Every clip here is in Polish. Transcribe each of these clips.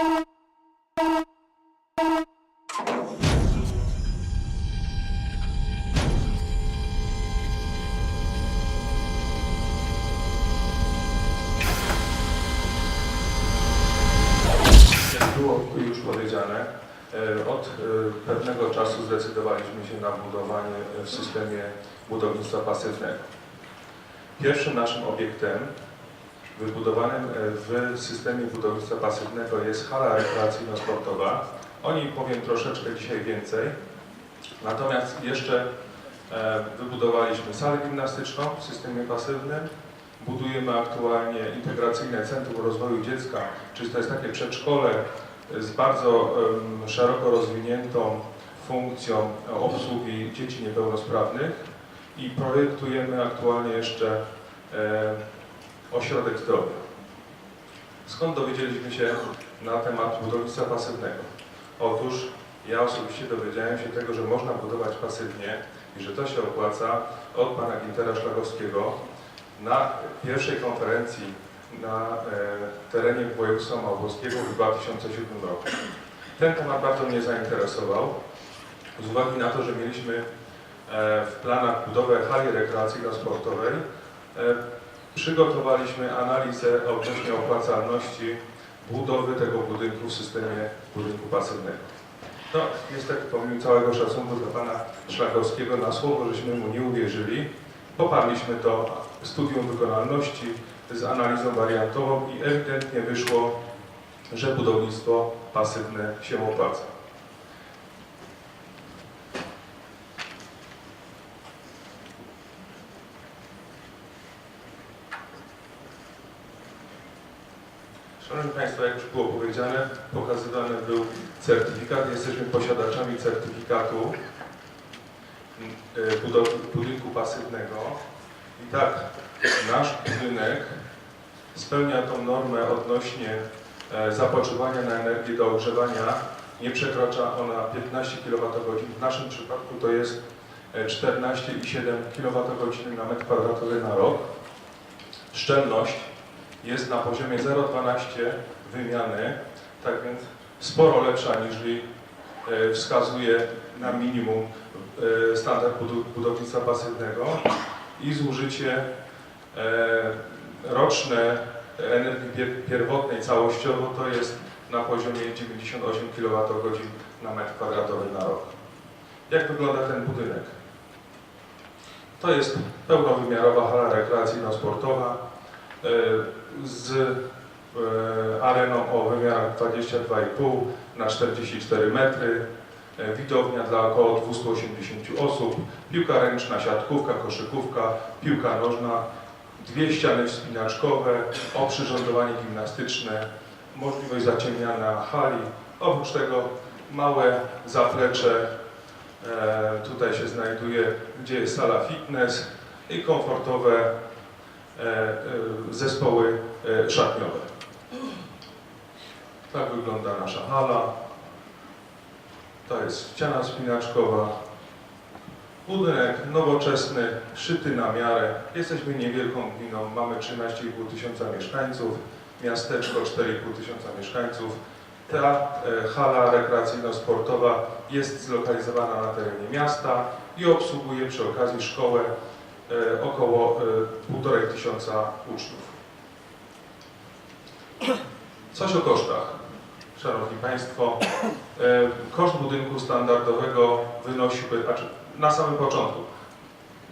Było już powiedziane, e, od e, pewnego czasu zdecydowaliśmy się na budowanie w systemie budownictwa pasywnego. Pierwszym naszym obiektem wybudowanym e, w systemie budownictwa pasywnego jest hala rekreacyjno-sportowa. O niej powiem troszeczkę dzisiaj więcej. Natomiast jeszcze e, wybudowaliśmy salę gimnastyczną w systemie pasywnym. Budujemy aktualnie integracyjne Centrum Rozwoju Dziecka, czyli to jest takie przedszkole z bardzo szeroko rozwiniętą funkcją obsługi dzieci niepełnosprawnych i projektujemy aktualnie jeszcze e, ośrodek zdrowia. Skąd dowiedzieliśmy się na temat budownictwa pasywnego? Otóż ja osobiście dowiedziałem się tego, że można budować pasywnie i że to się opłaca od pana Gintera Szlagowskiego na pierwszej konferencji na e, terenie województwa małopolskiego w 2007 roku. Ten temat bardzo mnie zainteresował z uwagi na to, że mieliśmy e, w planach budowę hali rekreacyjno-sportowej. Przygotowaliśmy analizę odnośnie opłacalności budowy tego budynku w systemie budynku pasywnego. No, niestety pomimo całego szacunku dla pana Szlagowskiego na słowo, żeśmy mu nie uwierzyli, poparliśmy to studium wykonalności z analizą wariantową i ewidentnie wyszło, że budownictwo pasywne się opłaca. Szanowni Państwo, jak już było powiedziane, pokazywany był certyfikat. Jesteśmy posiadaczami certyfikatu y, budynku pasywnego. I tak, nasz budynek spełnia tą normę odnośnie e, zapotrzebowania na energię do ogrzewania. Nie przekracza ona 15 kWh. W naszym przypadku to jest e, 14,7 kWh na metr kwadratowy na rok. Szczelność jest na poziomie 0,12 wymiany, tak więc sporo lepsza niż e, wskazuje na minimum e, standard budownictwa pasywnego i zużycie e, roczne energii pier- pierwotnej całościowo to jest na poziomie 98 kWh na metr kwadratowy na rok. Jak wygląda ten budynek? To jest pełnowymiarowa hala rekreacyjno-sportowa z areną o wymiarach 22,5 na 44 metry, e, widownia dla około 280 osób, piłka ręczna, siatkówka, koszykówka, piłka nożna, dwie ściany wspinaczkowe, oprzyrządowanie gimnastyczne, możliwość zaciemniania hali, oprócz tego małe zaplecze e, tutaj się znajduje, gdzie jest sala fitness i komfortowe e, e, zespoły e, szatniowe. Tak wygląda nasza hala. To jest ściana spinaczkowa. Budynek nowoczesny, szyty na miarę. Jesteśmy niewielką gminą, mamy 13,5 tysiąca mieszkańców, miasteczko 4,5 tysiąca mieszkańców. Ta e, hala rekreacyjno-sportowa jest zlokalizowana na terenie miasta i obsługuje przy okazji szkołę e, około e, 1,5 tysiąca uczniów. Coś o kosztach. Szanowni Państwo, e, koszt budynku standardowego wynosiłby, znaczy na samym początku,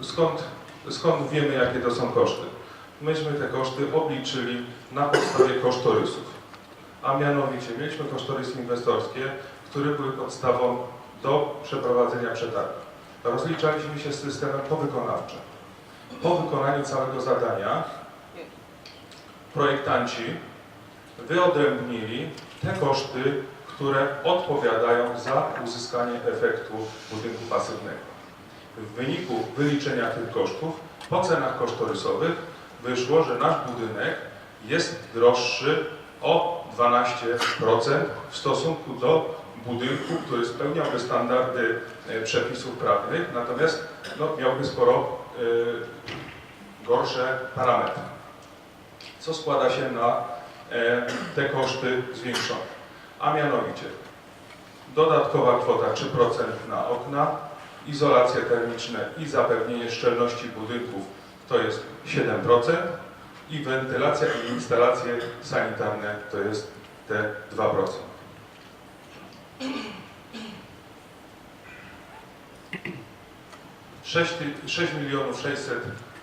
skąd, skąd wiemy jakie to są koszty? Myśmy te koszty obliczyli na podstawie kosztorysów. A mianowicie mieliśmy kosztorysy inwestorskie, które były podstawą do przeprowadzenia przetargu. Rozliczaliśmy się z systemem powykonawczym. Po wykonaniu całego zadania projektanci wyodrębnili te koszty, które odpowiadają za uzyskanie efektu budynku pasywnego. W wyniku wyliczenia tych kosztów po cenach kosztorysowych wyszło, że nasz budynek jest droższy o 12% w stosunku do budynku, który spełniałby standardy e, przepisów prawnych, natomiast no, miałby sporo e, gorsze parametry. Co składa się na te koszty zwiększone. a mianowicie dodatkowa kwota 3% na okna, izolacje termiczne i zapewnienie szczelności budynków to jest 7% i wentylacja i instalacje sanitarne to jest te 2%. 6, 6 milionów 600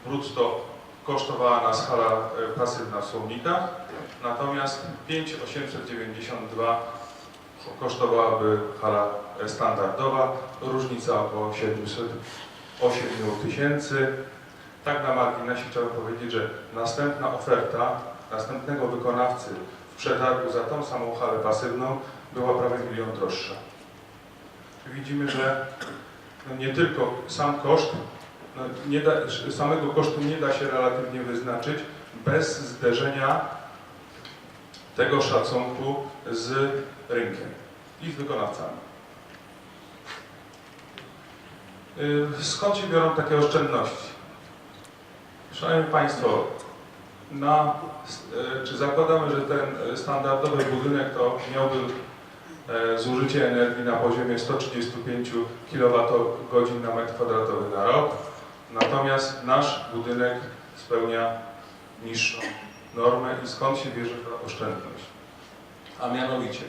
brutto kosztowała nas hala e, pasywna w Słomnikach, natomiast 5892 kosztowałaby hala standardowa, różnica około 708 tysięcy. Tak na marginesie chciałbym powiedzieć, że następna oferta następnego wykonawcy w przetargu za tą samą halę pasywną była prawie milion droższa. Widzimy, że no nie tylko sam koszt, no nie da, samego kosztu nie da się relatywnie wyznaczyć bez zderzenia tego szacunku z rynkiem i z wykonawcami. Y, Skąd się biorą takie oszczędności? Szanowni Państwo, na, y, czy zakładamy, że ten standardowy budynek to miałby e, zużycie energii na poziomie 135 kWh na metr kwadratowy na rok, natomiast nasz budynek spełnia niższą normę i skąd się bierze ta oszczędność? A mianowicie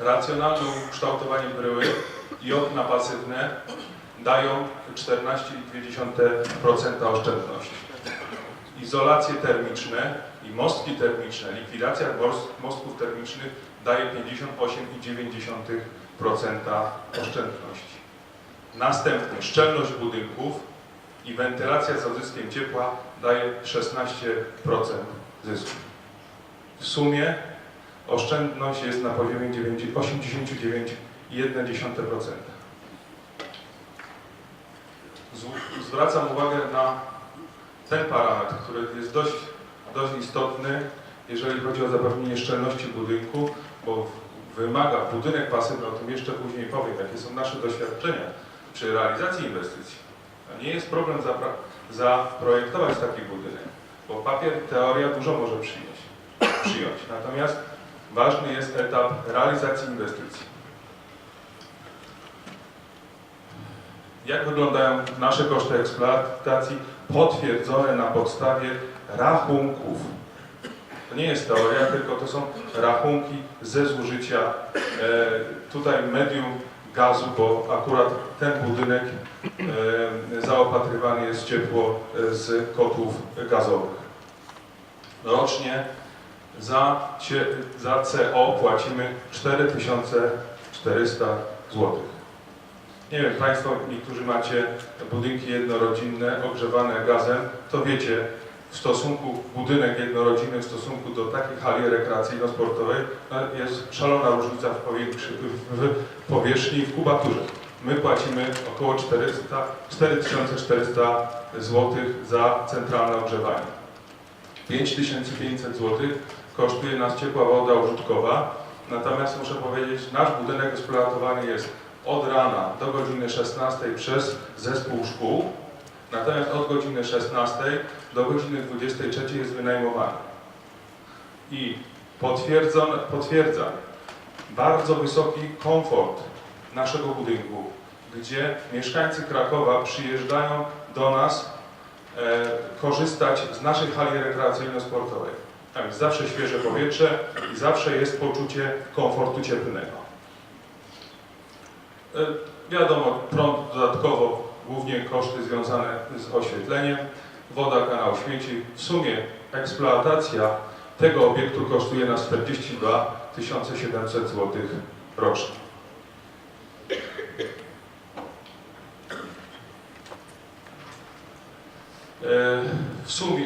racjonalne ukształtowanie bryły i okna pasywne dają 14,2% oszczędności. Izolacje termiczne i mostki termiczne, likwidacja mos- mostków termicznych daje 58,9% oszczędności. Następnie szczelność budynków i wentylacja z odzyskiem ciepła daje 16% zysku. W sumie oszczędność jest na poziomie 9 89,1%. Z- Zwracam uwagę na ten parametr, który jest dość, dość istotny, jeżeli chodzi o zapewnienie szczelności budynku, bo wymaga budynek pasywny, o tym jeszcze później powiem, jakie są nasze doświadczenia przy realizacji inwestycji. To nie jest problem zaprojektować taki budynek, bo papier, teoria dużo może przyjąć, przyjąć. Natomiast ważny jest etap realizacji inwestycji. Jak wyglądają nasze koszty eksploatacji potwierdzone na podstawie rachunków? To nie jest teoria, tylko to są rachunki ze zużycia e, tutaj medium gazu, bo akurat ten budynek e, zaopatrywany jest ciepło e, z kotłów gazowych. Rocznie za, za CO płacimy 4400 zł. Nie wiem, Państwo, niektórzy macie budynki jednorodzinne ogrzewane gazem, to wiecie, w stosunku budynek jednorodzinny w stosunku do takiej hali rekreacyjno-sportowej no, jest szalona różnica w, powierzchni i w kubaturze. My płacimy około 400, 4400 zł za centralne ogrzewanie. 5500 zł kosztuje nas ciepła woda użytkowa, natomiast muszę powiedzieć, nasz budynek eksploatowany jest od rana do godziny 16 przez zespół szkół, natomiast od godziny 16 do godziny 23 jest wynajmowany. I potwierdzam bardzo wysoki komfort naszego budynku, gdzie mieszkańcy Krakowa przyjeżdżają do nas e, korzystać z naszej hali rekreacyjno-sportowej. Tam jest zawsze świeże powietrze i zawsze jest poczucie komfortu cieplnego. E, Wiadomo, prąd dodatkowo, głównie koszty związane z oświetleniem, woda, kanał śmieci. W sumie eksploatacja tego obiektu kosztuje nas 42 700 zł rocznie. E, W sumie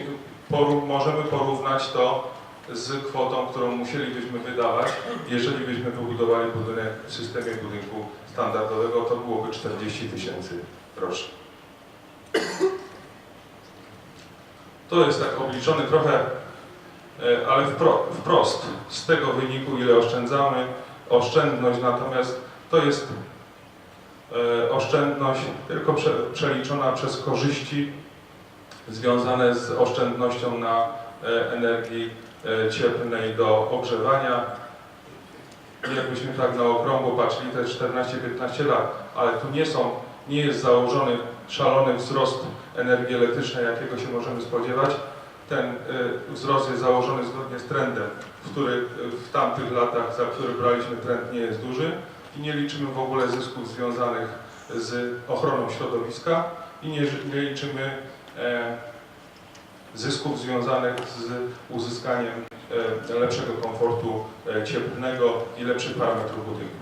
poru- możemy porównać to z kwotą, którą musielibyśmy wydawać, jeżeli byśmy wybudowali budynek w systemie budynku standardowego, to byłoby 40 tysięcy rocznie. To jest tak obliczony trochę, e, ale wpro, wprost z tego wyniku, ile oszczędzamy. Oszczędność natomiast to jest e, oszczędność tylko prze, przeliczona przez korzyści związane z oszczędnością na e, energii cieplnej do ogrzewania. jakbyśmy tak na okrągło patrzyli, to jest 14-15 lat, ale tu nie są, nie jest założony szalony wzrost energii elektrycznej, jakiego się możemy spodziewać. Ten y, wzrost jest założony zgodnie z trendem, który y, w tamtych latach, za który braliśmy trend, nie jest duży i nie liczymy w ogóle zysków związanych z ochroną środowiska i nie, nie liczymy e, zysków związanych z uzyskaniem e, lepszego komfortu e, cieplnego i lepszych parametrów budynku.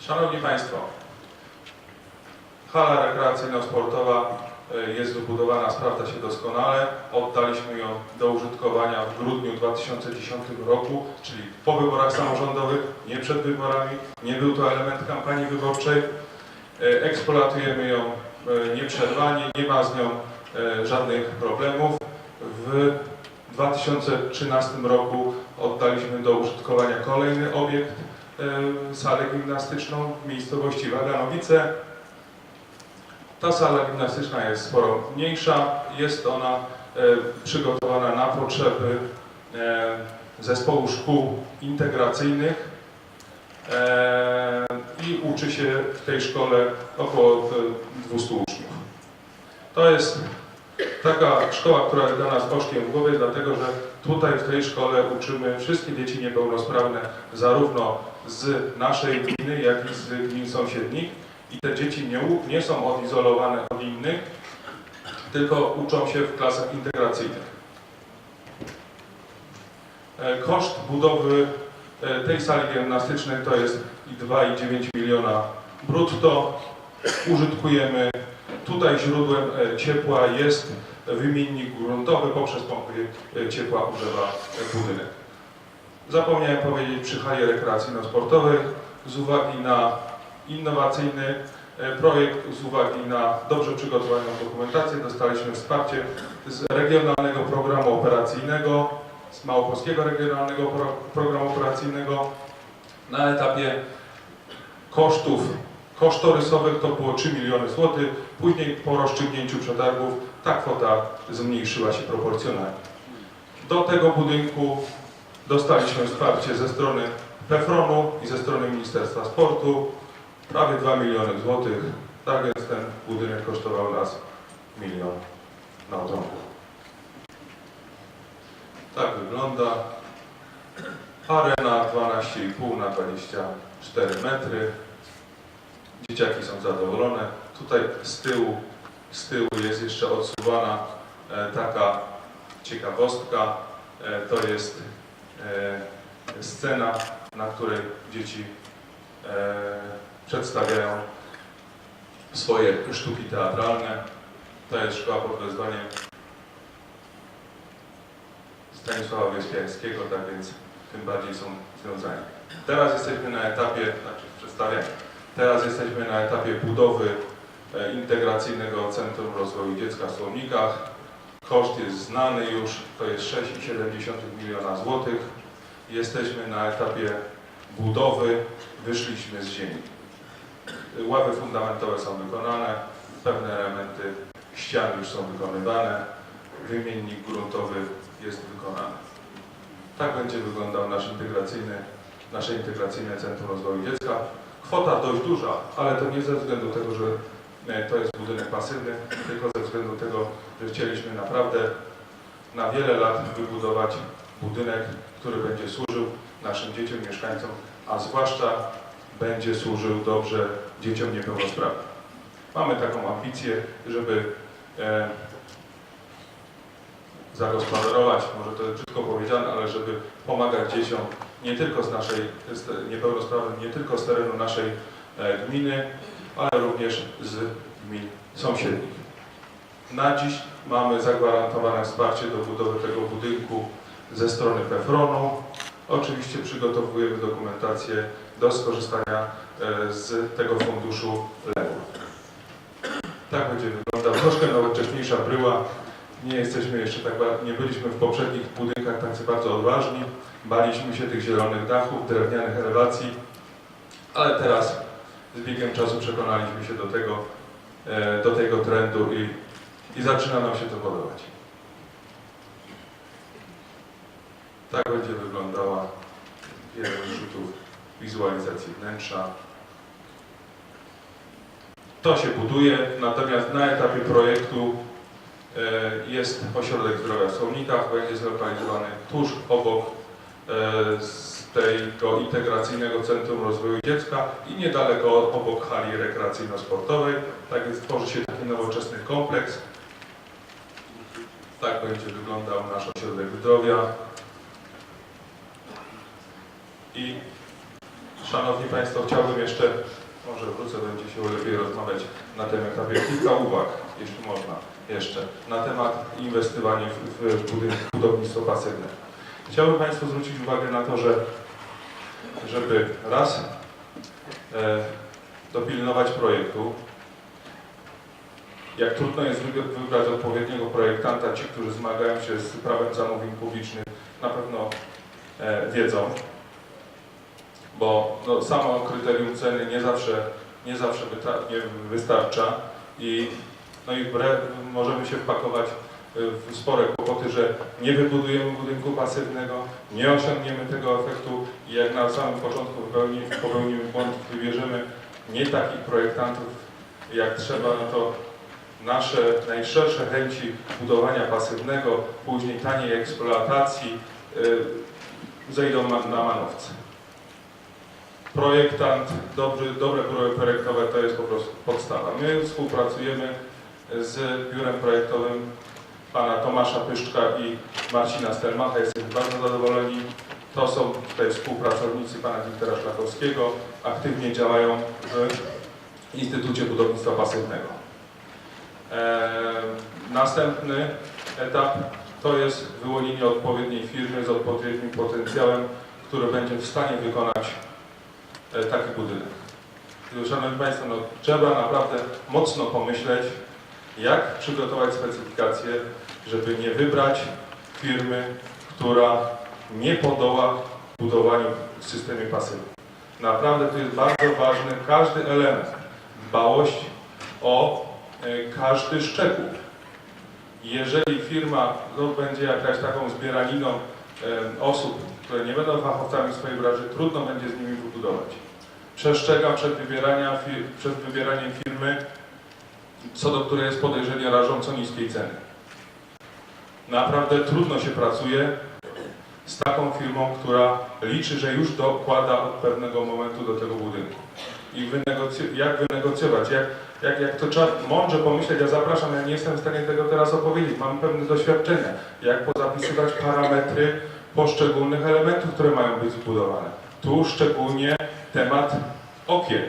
Szanowni Państwo, hala rekreacyjno-sportowa e, jest wybudowana, sprawdza się doskonale. Oddaliśmy ją do użytkowania w grudniu 2010 roku, czyli po wyborach samorządowych, nie przed wyborami. Nie był to element kampanii wyborczej. E, Eksploatujemy ją e, nieprzerwanie, nie ma z nią żadnych problemów. W 2013 roku oddaliśmy do użytkowania kolejny obiekt, salę gimnastyczną w miejscowości Waganowice. Ta sala gimnastyczna jest sporo mniejsza. Jest ona e, przygotowana na potrzeby e, zespołu szkół integracyjnych e, i uczy się w tej szkole około e, 200 uczniów. To jest taka szkoła, która jest dla nas oczkiem w głowie, dlatego że tutaj w tej szkole uczymy wszystkie dzieci niepełnosprawne, zarówno z naszej gminy, jak i z gmin sąsiednich. I te dzieci nie, nie są odizolowane od innych, tylko uczą się w klasach integracyjnych. E, Koszt budowy e, tej sali gimnastycznej to jest 2,9 miliona brutto. Użytkujemy Tutaj źródłem e, ciepła jest wymiennik gruntowy, poprzez pompy ciepła używa budynek. Zapomniałem powiedzieć przy hali rekreacyjno-sportowej, z uwagi na innowacyjny e, projekt, z uwagi na dobrze przygotowaną dokumentację dostaliśmy wsparcie z Regionalnego Programu Operacyjnego, z Małopolskiego Regionalnego Pro- Programu Operacyjnego na etapie kosztów kosztorysowych to było 3 miliony złotych. Później po rozstrzygnięciu przetargów ta kwota zmniejszyła się proporcjonalnie. Do tego budynku dostaliśmy wsparcie ze strony PEFRON-u i ze strony Ministerstwa Sportu. Prawie 2 miliony złotych. Tak więc ten budynek kosztował nas milion na okrągło. Tak wygląda. Arena 12,5 na 24 metry. Dzieciaki są zadowolone. Tutaj z tyłu, z tyłu jest jeszcze odsuwana e, taka ciekawostka. E, to jest scena, na której dzieci e, przedstawiają swoje sztuki teatralne. To jest szkoła pod wezwaniem Stanisława Wyspiańskiego, tak więc tym bardziej są związani. Teraz jesteśmy na etapie, znaczy przedstawiania. Teraz jesteśmy na etapie budowy e, integracyjnego Centrum Rozwoju Dziecka w Słomnikach. Koszt jest znany już, to jest 6,7 miliona złotych. Jesteśmy na etapie budowy, wyszliśmy z ziemi. Ławy fundamentowe są wykonane, pewne elementy ścian już są wykonywane, wymiennik gruntowy jest wykonany. Tak będzie wyglądał nasz integracyjny, nasze integracyjne Centrum Rozwoju Dziecka. Kwota dość duża, ale to nie ze względu tego, że to jest budynek pasywny, tylko ze względu tego, że chcieliśmy naprawdę na wiele lat wybudować budynek, który będzie służył naszym dzieciom, mieszkańcom, a zwłaszcza będzie służył dobrze dzieciom niepełnosprawnym. Mamy taką ambicję, żeby e, zagospodarować, może to jest brzydko powiedziane, ale żeby pomagać dzieciom nie tylko z naszej, niepełnosprawnym, nie tylko z terenu naszej e, gminy, ale również z gmin sąsiednich. Na dziś mamy zagwarantowane wsparcie do budowy tego budynku ze strony PEFRON-u. Oczywiście przygotowujemy dokumentację do skorzystania e, z tego funduszu lewu. Tak będzie wyglądał. Troszkę nowocześniejsza bryła. Nie jesteśmy jeszcze tak, nie byliśmy w poprzednich budynkach tacy bardzo odważni. Baliśmy się tych zielonych dachów, drewnianych elewacji, ale teraz z biegiem czasu przekonaliśmy się do tego, e, do tego trendu i, i zaczyna nam się to podobać. Tak będzie wyglądała wizualizacji wnętrza. To się buduje, natomiast na etapie projektu e, jest ośrodek zdrowia w Słomnikach, będzie zlokalizowany tuż obok e, tego integracyjnego Centrum Rozwoju Dziecka i niedaleko obok hali rekreacyjno-sportowej. Tak więc tworzy się taki nowoczesny kompleks. Tak będzie wyglądał nasz ośrodek zdrowia. I Szanowni Państwo, chciałbym jeszcze, może wrócę, będzie się lepiej rozmawiać na tym etapie, kilka uwag, jeśli można, jeszcze, na temat inwestowania w, w budownictwo pasywne. Chciałbym Państwu zwrócić uwagę na to, że żeby raz e, dopilnować projektu, jak trudno jest wybrać odpowiedniego projektanta, ci, którzy zmagają się z prawem zamówień publicznych, na pewno e, wiedzą, bo no, samo kryterium ceny nie zawsze, nie zawsze wystarcza i, no i wbrew, możemy się wpakować spore kłopoty, że nie wybudujemy budynku pasywnego, nie osiągniemy tego efektu i jak na samym początku popełnimy, błąd, wybierzemy nie takich projektantów jak trzeba, no to nasze najszersze chęci budowania pasywnego, później taniej eksploatacji y, zejdą na, na manowce projektant, dobry, dobre biuro projektowe to jest po prostu podstawa. My współpracujemy z biurem projektowym pana Tomasza Pyszczka i Marcina Stelmacha. Jesteśmy bardzo zadowoleni. To są tutaj współpracownicy pana Wintera Szlakowskiego. Aktywnie działają w Instytucie Budownictwa Pasywnego. Eee, następny etap to jest wyłonienie odpowiedniej firmy z odpowiednim potencjałem, który będzie w stanie wykonać e, taki budynek. Szanowni Państwo, no, trzeba naprawdę mocno pomyśleć, jak przygotować specyfikację, żeby nie wybrać firmy, która nie podoła budowaniu w systemie pasywnym. Naprawdę to jest bardzo ważny każdy element, dbałość o e, każdy szczegół. Jeżeli firma no, będzie jakaś taką zbieraniną e, osób, które nie będą fachowcami w swojej branży, trudno będzie z nimi wybudować. Przestrzegam przed, przed wybieraniem firmy, co do której jest podejrzenie rażąco niskiej ceny. Naprawdę trudno się pracuje z taką firmą, która liczy, że już dokłada od pewnego momentu do tego budynku. I wynegocy- jak wynegocjować, jak, jak, jak to trzeba mądrze pomyśleć, ja zapraszam, ja nie jestem w stanie tego teraz opowiedzieć, mam pewne doświadczenia, jak pozapisywać parametry poszczególnych elementów, które mają być zbudowane. Tu szczególnie temat okien.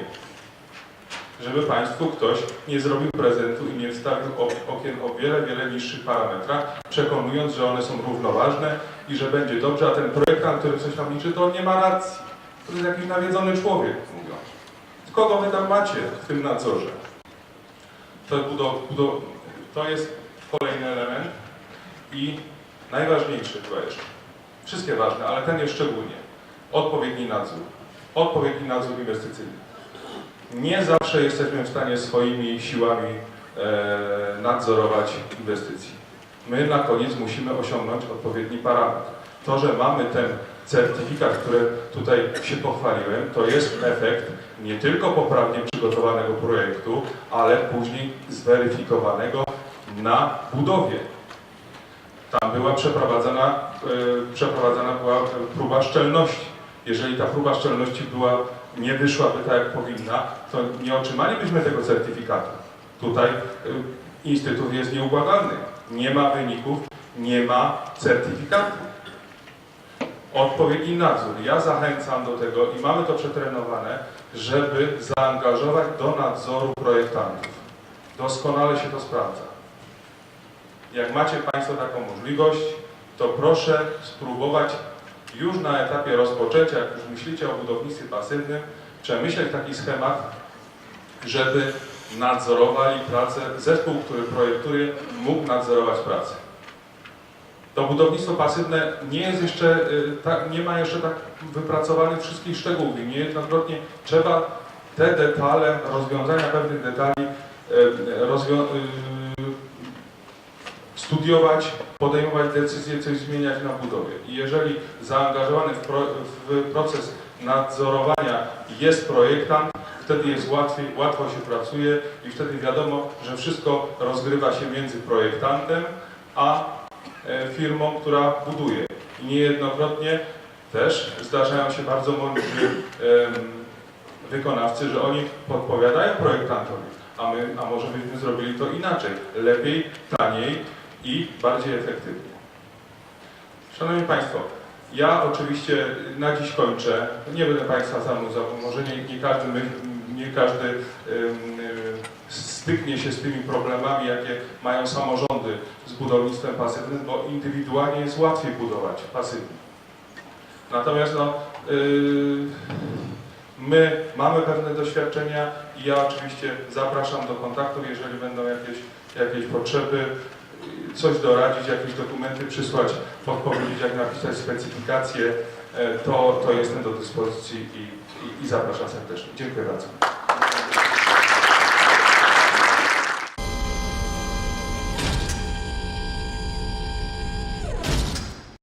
Żeby Państwu ktoś nie zrobił prezentu i nie wstawił ok- okien o wiele, wiele niższych parametrach, przekonując, że one są równoważne i że będzie dobrze, a ten projektant, który coś tam liczy, to on nie ma racji. To jest jakiś nawiedzony człowiek, mówiąc. Kogo wy tam macie w tym nadzorze? To, to jest kolejny element i najważniejszy chyba jeszcze. Wszystkie ważne, ale ten jest szczególnie. Odpowiedni nadzór. Odpowiedni nadzór inwestycyjny. Nie zawsze jesteśmy w stanie swoimi siłami e, nadzorować inwestycji. My na koniec musimy osiągnąć odpowiedni parametr. To, że mamy ten certyfikat, który tutaj się pochwaliłem, to jest efekt nie tylko poprawnie przygotowanego projektu, ale później zweryfikowanego na budowie. Tam była przeprowadzana, e, przeprowadzana była próba szczelności. Jeżeli ta próba szczelności była, nie wyszłaby tak jak powinna, to nie otrzymalibyśmy tego certyfikatu. Tutaj e, Instytut jest nieubłagany. Nie ma wyników, nie ma certyfikatu. Odpowiedni nadzór. Ja zachęcam do tego i mamy to przetrenowane, żeby zaangażować do nadzoru projektantów. Doskonale się to sprawdza. Jak macie Państwo taką możliwość, to proszę spróbować już na etapie rozpoczęcia, jak już myślicie o budownictwie pasywnym, przemyśleć taki schemat, żeby nadzorowali pracę, zespół, który projektuje, mógł nadzorować pracę. To budownictwo pasywne nie jest jeszcze, y, tak, nie ma jeszcze tak wypracowanych wszystkich szczegółów i niejednokrotnie trzeba te detale, rozwiązania pewnych detali y, rozwią- y, studiować, podejmować decyzje, coś zmieniać na budowie. I jeżeli zaangażowany w, pro, w proces nadzorowania jest projektant, wtedy jest łatwiej, łatwo się pracuje i wtedy wiadomo, że wszystko rozgrywa się między projektantem a e, firmą, która buduje. I niejednokrotnie też zdarzają się bardzo mądrzy wykonawcy, że oni podpowiadają projektantowi, a my, a może byśmy zrobili to inaczej, lepiej, taniej i bardziej efektywnie. Szanowni Państwo, ja oczywiście na dziś kończę. Nie będę Państwa zanudzał, może nie, nie każdy, my, nie każdy em, styknie się z tymi problemami, jakie mają samorządy z budownictwem pasywnym, bo indywidualnie jest łatwiej budować pasywnie. Natomiast no, yy, my mamy pewne doświadczenia i ja oczywiście zapraszam do kontaktów, jeżeli będą jakieś, jakieś potrzeby, yy, coś doradzić, jakieś dokumenty przysłać, podpowiedzieć, jak napisać specyfikację, e, to, to jestem do dyspozycji i, i, i zapraszam serdecznie. Dziękuję bardzo.